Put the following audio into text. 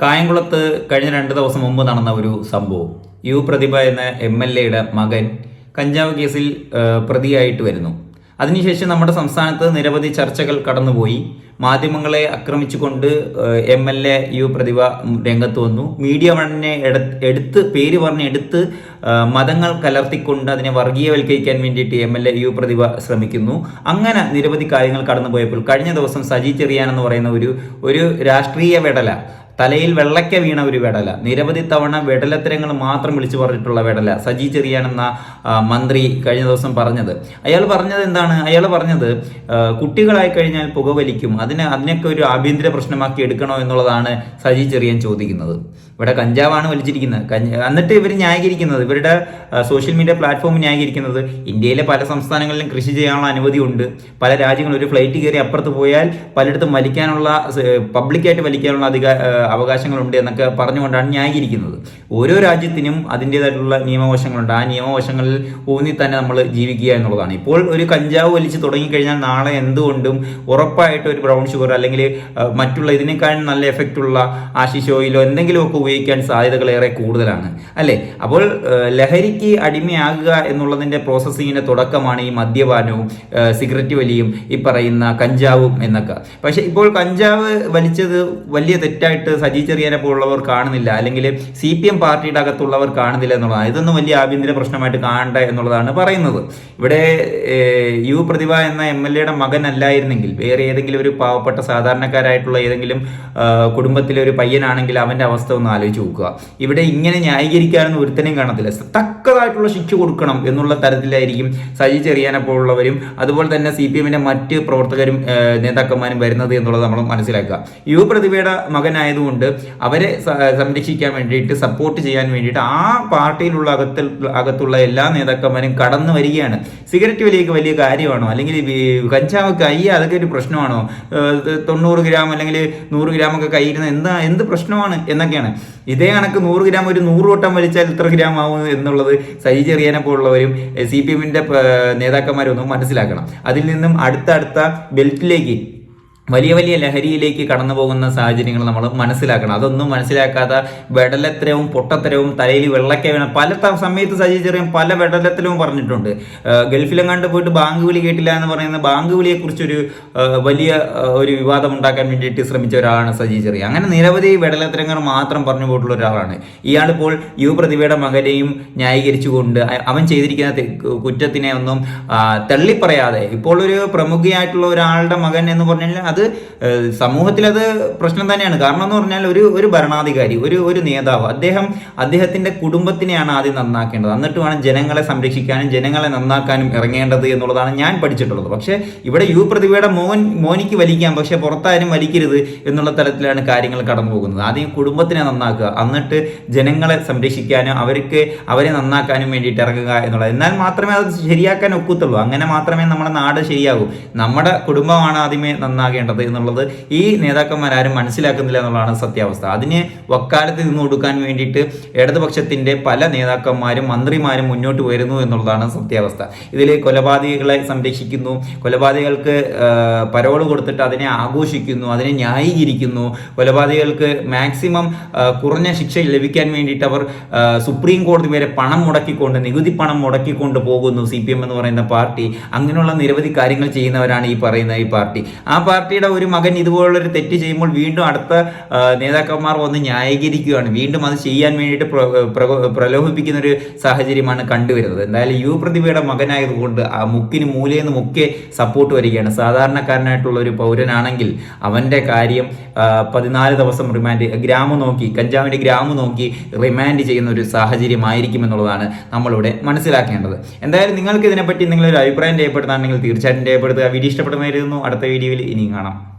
കായംകുളത്ത് കഴിഞ്ഞ രണ്ട് ദിവസം മുമ്പ് നടന്ന ഒരു സംഭവം. യു പ്രതിഭ എന്ന എം എൽ എയുടെ മകൻ കഞ്ചാവ് കേസിൽ പ്രതിയായിട്ട് വരുന്നു. അതിനുശേഷം നമ്മുടെ സംസ്ഥാനത്ത് നിരവധി ചർച്ചകൾ കടന്നുപോയി. മാധ്യമങ്ങളെ ആക്രമിച്ചുകൊണ്ട് M L A U Prathibha രംഗത്ത് വന്നു. മീഡിയ വണ്ണിനെ എടുത്ത് പേര് പറഞ്ഞ് എടുത്ത് മതങ്ങൾ കലർത്തിക്കൊണ്ട് അതിനെ വർഗീയവൽക്കരിക്കാൻ വേണ്ടിയിട്ട് M L A U Prathibha ശ്രമിക്കുന്നു. അങ്ങനെ നിരവധി കാര്യങ്ങൾ കടന്നുപോയപ്പോൾ കഴിഞ്ഞ ദിവസം സജി ചെറിയാൻ എന്ന് പറയുന്ന ഒരു ഒരു രാഷ്ട്രീയ വെടല തലയിൽ വെള്ളയ്ക്ക വീണ ഒരു വെടല. നിരവധി തവണ വെടലത്തരങ്ങൾ മാത്രം വിളിച്ചു പറഞ്ഞിട്ടുള്ള വെടല സജി ചെറിയാൻ എന്ന മന്ത്രി കഴിഞ്ഞ ദിവസം പറഞ്ഞത്. അയാൾ പറഞ്ഞത് എന്താണ്? അയാൾ പറഞ്ഞത് കുട്ടികളായി കഴിഞ്ഞാൽ പുകവലിക്കും അതിന് അതിനൊക്കെ ഒരു ആഭ്യന്തര പ്രശ്നമാക്കി എടുക്കണോ എന്നുള്ളതാണ് സജി ചെറിയാൻ ചോദിക്കുന്നത്. ഇവിടെ കഞ്ചാവാണ് വലിച്ചിരിക്കുന്നത്. എന്നിട്ട് ഇവർ ന്യായീകരിക്കുന്നത് ഇവരുടെ സോഷ്യൽ മീഡിയ പ്ലാറ്റ്ഫോം ന്യായീകരിക്കുന്നത് ഇന്ത്യയിലെ പല സംസ്ഥാനങ്ങളിലും കൃഷി ചെയ്യാനുള്ള അനുമതിയുണ്ട് പല രാജ്യങ്ങളും ഒരു ഫ്ലൈറ്റ് കയറി അപ്പുറത്ത് പോയാൽ പലയിടത്തും വലിക്കാനുള്ള പബ്ലിക്കായിട്ട് വലിക്കാനുള്ള അധിക ആ, അവകാശങ്ങളുണ്ട് എന്നൊക്കെ പറഞ്ഞുകൊണ്ടാണ് ന്യായീകരിക്കുന്നത്. ഓരോ രാജ്യത്തിനും അതിന്റെതായിട്ടുള്ള നിയമവശങ്ങളുണ്ട്. ആ നിയമവശങ്ങളിൽ ഊന്നി തന്നെ നമ്മൾ ജീവിക്കുക എന്നുള്ളതാണ്. ഇപ്പോൾ ഒരു കഞ്ചാവ് വലിച്ച് തുടങ്ങിക്കഴിഞ്ഞാൽ നാളെ എന്തുകൊണ്ടും ഉറപ്പായിട്ട് ഒരു ബ്രൗൺ ഷുഗർ അല്ലെങ്കിൽ മറ്റുള്ള ഇതിനേക്കാൾ നല്ല എഫക്റ്റ് ഉള്ള ആശിഷ് ഓയിലോ എന്തെങ്കിലുമൊക്കെ ഉപയോഗിക്കാൻ സാധ്യതകൾ ഏറെ കൂടുതലാണ്. അല്ലേ? അപ്പോൾ ലഹരിക്ക് അടിമയാകുക എന്നുള്ളതിന്റെ പ്രോസസ്സിങ്ങിന്റെ തുടക്കമാണ് ഈ മദ്യപാനവും സിഗരറ്റ് വലിയും ഈ പറയുന്ന കഞ്ചാവും എന്നൊക്കെ. പക്ഷേ ഇപ്പോൾ കഞ്ചാവ് വലിച്ചത് വലിയ തെറ്റായിട്ട് സജി ചെറിയാനെ പോലുള്ളവർ കാണുന്നില്ല. അല്ലെങ്കിൽ സി പി എം പാർട്ടിയുടെ അകത്തുള്ളവർ കാണുന്നില്ല എന്നുള്ളതാണ്. ഇതൊന്നും വലിയ ആഭ്യന്തര പ്രശ്നമായിട്ട് കാണണ്ട എന്നുള്ളതാണ് പറയുന്നത്. ഇവിടെ യു പ്രതിഭ എന്ന എം എൽ എയുടെ മകനല്ലായിരുന്നെങ്കിൽ വേറെ ഏതെങ്കിലും ഒരു പാവപ്പെട്ട സാധാരണക്കാരായിട്ടുള്ള ഏതെങ്കിലും കുടുംബത്തിലെ ഒരു പയ്യനാണെങ്കിൽ അവന്റെ അവസ്ഥ ഒന്ന് ആലോചിച്ച് നോക്കുക. ഇവിടെ ഇങ്ങനെ ന്യായീകരിക്കാനൊന്നും ഒരുത്തനെയും കാണത്തില്ല. തക്കതായിട്ടുള്ള ശിക്ഷ കൊടുക്കണം എന്നുള്ള തരത്തിലായിരിക്കും സജി ചെറിയാനെ പോലുള്ളവരും അതുപോലെ തന്നെ സി പി എമ്മിന്റെ മറ്റ് പ്രവർത്തകരും നേതാക്കന്മാരും വരുന്നത് എന്നുള്ളത് നമ്മൾ മനസ്സിലാക്കുക. യു പ്രതിഭയുടെ മകനായതുകൊണ്ട് അവരെ സംരക്ഷിക്കാൻ വേണ്ടിയിട്ട് സപ്പോർട്ട് ചെയ്യാൻ വേണ്ടിയിട്ട് ആ പാർട്ടിയിലുള്ള അകത്തിൽ അകത്തുള്ള എല്ലാ നേതാക്കന്മാരും കടന്നു വരികയാണ്. സിഗരറ്റ് വലിയ വലിയ കാര്യമാണോ? അല്ലെങ്കിൽ കഞ്ചാവ് കൈ അതൊക്കെ ഒരു പ്രശ്നമാണോ? തൊണ്ണൂറ് ഗ്രാം അല്ലെങ്കിൽ നൂറ് ഗ്രാം ഒക്കെ കയ്യിരുന്ന എന്താ എന്ത് പ്രശ്നമാണ് എന്നൊക്കെയാണ്. ഇതേ കണക്ക് നൂറ് ഗ്രാം ഒരു നൂറ് വട്ടം വലിച്ചാൽ ഇത്ര ഗ്രാം ആവും എന്നുള്ളത് സജി ചെറിയാനെ പോലുള്ളവരും സി പി എമ്മിന്റെ നേതാക്കന്മാരൊന്നും മനസ്സിലാക്കണം. അതിൽ നിന്നും അടുത്തടുത്ത അടുത്ത ബെൽറ്റിലേക്ക് വലിയ വലിയ ലഹരിയിലേക്ക് കടന്നു പോകുന്ന സാഹചര്യങ്ങൾ നമ്മൾ മനസ്സിലാക്കണം. അതൊന്നും മനസ്സിലാക്കാതെ വെടലത്തരവും പൊട്ടത്തരവും തലയിൽ വെള്ളക്ക വീണ പല സമയത്ത് സജി ചെറിയാൻ പല വെടലത്തരവും പറഞ്ഞിട്ടുണ്ട്. ഗൾഫിലെങ്ങാണ്ട് പോയിട്ട് ബാങ്ക് വിളി കേട്ടില്ല എന്ന് പറയുന്ന ബാങ്ക് വിളിയെ കുറിച്ചൊരു ആ, വലിയ ഒരു വിവാദം ഉണ്ടാക്കാൻ വേണ്ടിയിട്ട് ശ്രമിച്ച ഒരാളാണ് സജി ചെറിയ അങ്ങനെ നിരവധി വെടലത്തരങ്ങൾ മാത്രം പറഞ്ഞു പോയിട്ടുള്ള ഒരാളാണ്. ഇയാളിപ്പോൾ യു പ്രതിഭയുടെ മകനെയും ന്യായീകരിച്ചുകൊണ്ട് അവൻ ചെയ്തിരിക്കുന്ന കുറ്റത്തിനെ ഒന്നും തള്ളിപ്പറയാതെ ഇപ്പോൾ ഒരു പ്രമുഖയായിട്ടുള്ള ഒരാളുടെ മകൻ എന്ന് പറഞ്ഞാൽ അത് സമൂഹത്തിൽ അത് പ്രശ്നം തന്നെയാണ്. കാരണം എന്ന് പറഞ്ഞാൽ ഒരു ഒരു ഭരണാധികാരി ഒരു ഒരു നേതാവ് അദ്ദേഹം അദ്ദേഹത്തിന്റെ കുടുംബത്തിനെയാണ് ആദ്യം നന്നാക്കേണ്ടത്. എന്നിട്ട് വേണം ജനങ്ങളെ സംരക്ഷിക്കാനും ജനങ്ങളെ നന്നാക്കാനും ഇറങ്ങേണ്ടത് എന്നുള്ളതാണ് ഞാൻ പഠിച്ചിട്ടുള്ളത്. പക്ഷേ ഇവിടെ യു പ്രതിഭയുടെ മോൻ മോനിക്ക് വലിക്കാം പക്ഷേ പുറത്താരും വലിക്കരുത് എന്നുള്ള തലത്തിലാണ് കാര്യങ്ങൾ കടന്നു പോകുന്നത്. ആദ്യം കുടുംബത്തിനെ നന്നാക്കുക എന്നിട്ട് ജനങ്ങളെ സംരക്ഷിക്കാനും അവർക്ക് അവരെ നന്നാക്കാനും വേണ്ടിയിട്ട് ഇറങ്ങുക എന്നുള്ളത്. എന്നാൽ മാത്രമേ അത് ശരിയാക്കാൻ ഒക്കത്തുള്ളൂ. അങ്ങനെ മാത്രമേ നമ്മുടെ നാട് ശരിയാകൂ. നമ്മുടെ കുടുംബമാണ് ആദ്യമേ നന്നാകേണ്ടത്. എന്നുള്ളത് ഈ നേതാക്കന്മാരാരും മനസ്സിലാക്കുന്നില്ല എന്നുള്ളതാണ് സത്യാവസ്ഥ. അതിന് വക്കാലത്ത് നിന്ന് കൊടുക്കാൻ വേണ്ടിയിട്ട് ഇടതുപക്ഷത്തിന്റെ പല നേതാക്കന്മാരും മന്ത്രിമാരും മുന്നോട്ട് വരുന്നു എന്നുള്ളതാണ് സത്യാവസ്ഥ. ഇതിൽ കൊലപാതകികളെ സംരക്ഷിക്കുന്നു കൊലപാതകികൾക്ക് പരോൾ കൊടുത്തിട്ട് അതിനെ ആഘോഷിക്കുന്നു അതിനെ ന്യായീകരിക്കുന്നു കൊലപാതകികൾക്ക് മാക്സിമം കുറഞ്ഞ ശിക്ഷ ലഭിക്കാൻ വേണ്ടിയിട്ട് അവർ സുപ്രീം കോടതി വരെ പണം മുടക്കിക്കൊണ്ട് നികുതി പണം മുടക്കിക്കൊണ്ട് പോകുന്നു സി പി എം എന്ന് പറയുന്ന പാർട്ടി. അങ്ങനെയുള്ള നിരവധി കാര്യങ്ങൾ ചെയ്യുന്നവരാണ് ഈ പറയുന്ന ഈ പാർട്ടി. ആ പാർട്ടിയുടെ ഒരു മകൻ ഇതുപോലുള്ളൊരു തെറ്റ് ചെയ്യുമ്പോൾ വീണ്ടും അടുത്ത നേതാക്കന്മാർ വന്ന് ന്യായീകരിക്കുകയാണ്. വീണ്ടും അത് ചെയ്യാൻ വേണ്ടിയിട്ട് പ്ര- പ്ര- പ്രലോഭിപ്പിക്കുന്ന ഒരു സാഹചര്യമാണ് കണ്ടുവരുന്നത്. എന്തായാലും യു പ്രതിഭയുടെ മകനായതുകൊണ്ട് ആ മുക്കിന് മൂലയെന്ന് മുക്കെ സപ്പോർട്ട് വരികയാണ്. സാധാരണക്കാരനായിട്ടുള്ള ഒരു പൗരനാണെങ്കിൽ അവന്റെ കാര്യം പതിനാല് ദിവസം റിമാൻഡ് ഗ്രാമം നോക്കി കഞ്ചാവിന്റെ ഗ്രാമം നോക്കി റിമാൻഡ് ചെയ്യുന്ന ഒരു സാഹചര്യമായിരിക്കും എന്നുള്ളതാണ് നമ്മളിവിടെ മനസ്സിലാക്കേണ്ടത്. എന്തായാലും നിങ്ങൾക്ക് ഇതിനെപ്പറ്റി നിങ്ങളൊരു അഭിപ്രായം രേഖപ്പെടുത്താണെങ്കിൽ തീർച്ചയായിട്ടും രേഖപ്പെടുത്തുക. വീഡിയോ ഇഷ്ടപ്പെടുമായിരുന്നു അടുത്ത വീഡിയോയിൽ ഇനിയും കാണാം.